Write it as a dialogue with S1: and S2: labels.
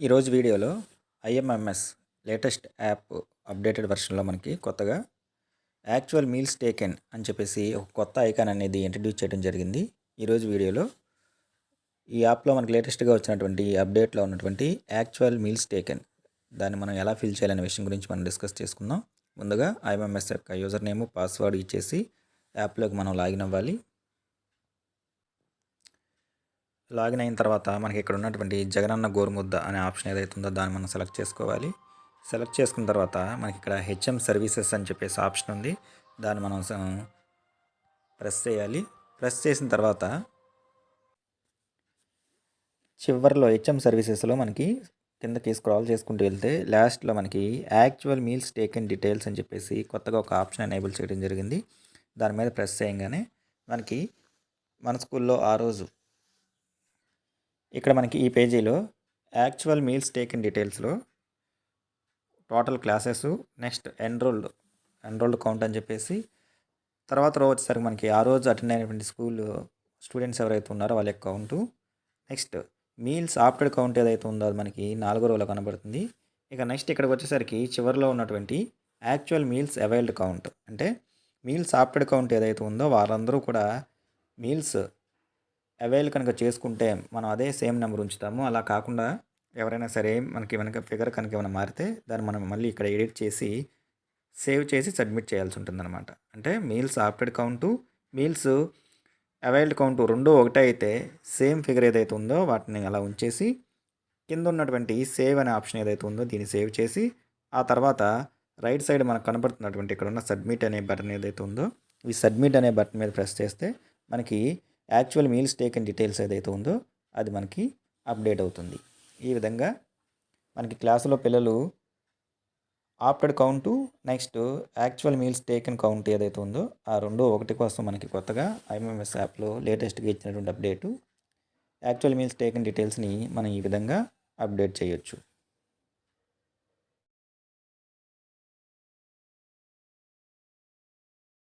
S1: ఈరోజు వీడియోలో IMMS latest app updated వెర్షన్లో మనకి కొత్తగా యాక్చువల్ మీల్స్ టేకెన్ అని చెప్పేసి ఒక కొత్త ఐకాన్ అనేది ఇంట్రడ్యూస్ చేయడం జరిగింది. ఈరోజు వీడియోలో ఈ యాప్లో మనకి లేటెస్ట్గా వచ్చినటువంటి అప్డేట్లో ఉన్నటువంటి యాక్చువల్ మీల్స్ టేకెన్ దాన్ని మనం ఎలా ఫిల్ చేయాలనే విషయం గురించి మనం డిస్కస్ చేసుకుందాం. ముందుగా ఐఎంఎంఎస్ యొక్క యూజర్ నేమ్ పాస్వర్డ్ ఇచ్చేసి యాప్లోకి మనం లాగిన్ అవ్వాలి. లాగిన్ అయిన తర్వాత మనకి ఇక్కడ ఉన్నటువంటి జగనన్న గోరుముద్ద అనే ఆప్షన్ ఏదైతే ఉందో దాన్ని మనం సెలెక్ట్ చేసుకోవాలి. సెలెక్ట్ చేసుకున్న తర్వాత మనకి ఇక్కడ హెచ్ఎం సర్వీసెస్ అని చెప్పేసి ఆప్షన్ ఉంది. దాన్ని మనం ప్రెస్ చేయాలి. ప్రెస్ చేసిన తర్వాత చివరిలో హెచ్ఎం సర్వీసెస్లో మనకి కిందకి స్క్రాల్ చేసుకుంటూ వెళ్తే లాస్ట్లో మనకి యాక్చువల్ మీల్స్ టేకెన్ డీటెయిల్స్ అని చెప్పేసి కొత్తగా ఒక ఆప్షన్ ఎనేబుల్ చేయడం జరిగింది. దాని మీద ప్రెస్ చేయగానే మనకి మన స్కూల్లో ఆ రోజు ఇక్కడ మనకి ఈ పేజీలో actual meals taken డీటెయిల్స్లో total classes next enrolled enrolled count అని చెప్పేసి తర్వాత రోజు వచ్చేసరికి మనకి ఆ రోజు అటెండ్ అయినటువంటి స్కూల్ స్టూడెంట్స్ ఎవరైతే ఉన్నారో వాళ్ళ యొక్క count next meals after count ఏదైతే ఉందో అది మనకి నాలుగో రోజులో కనబడుతుంది. ఇక నెక్స్ట్ ఇక్కడికి వచ్చేసరికి చివరిలో ఉన్నటువంటి యాక్చువల్ మీల్స్ అవైల్డ్ కౌంట్ అంటే మీల్స్ ఆఫ్టర్ కౌంట్ ఏదైతే ఉందో వాళ్ళందరూ కూడా మీల్స్ అవైల్ కనుక చేసుకుంటే మనం అదే సేమ్ నెంబర్ ఉంచుతాము. అలా కాకుండా ఎవరైనా సరే మనకి వెనక ఫిగర్ కనుక ఏమైనా మారితే దాన్ని మనం మళ్ళీ ఇక్కడ ఎడిట్ చేసి సేవ్ చేసి సబ్మిట్ చేయాల్సి ఉంటుందన్నమాట. అంటే meals opted count meals availed count రెండూ ఒకటే అయితే సేమ్ ఫిగర్ ఏదైతే ఉందో వాటిని అలా ఉంచేసి కింద ఉన్నటువంటి సేవ్ అనే ఆప్షన్ ఏదైతే ఉందో దీన్ని సేవ్ చేసి ఆ తర్వాత రైట్ సైడ్ మనకు కనబడుతున్నటువంటి ఇక్కడ ఉన్న సబ్మిట్ అనే బటన్ ఏదైతే ఉందో ఈ సబ్మిట్ అనే బటన్ మీద ప్రెస్ చేస్తే మనకి యాక్చువల్ మీల్స్ టేకన్ డీటెయిల్స్ ఏదైతే ఉందో అది మనకి అప్డేట్ అవుతుంది. ఈ విధంగా మనకి క్లాసులో పిల్లలు opted count next actual meals taken count ఏదైతే ఉందో ఆ రెండు ఒకటి కోసం మనకి కొత్తగా ఐఎంఎంఎస్ యాప్లో లేటెస్ట్గా ఇచ్చినటువంటి అప్డేటు యాక్చువల్ మీల్స్ టేకన్ డీటెయిల్స్ని మనం ఈ విధంగా అప్డేట్ చేయొచ్చు.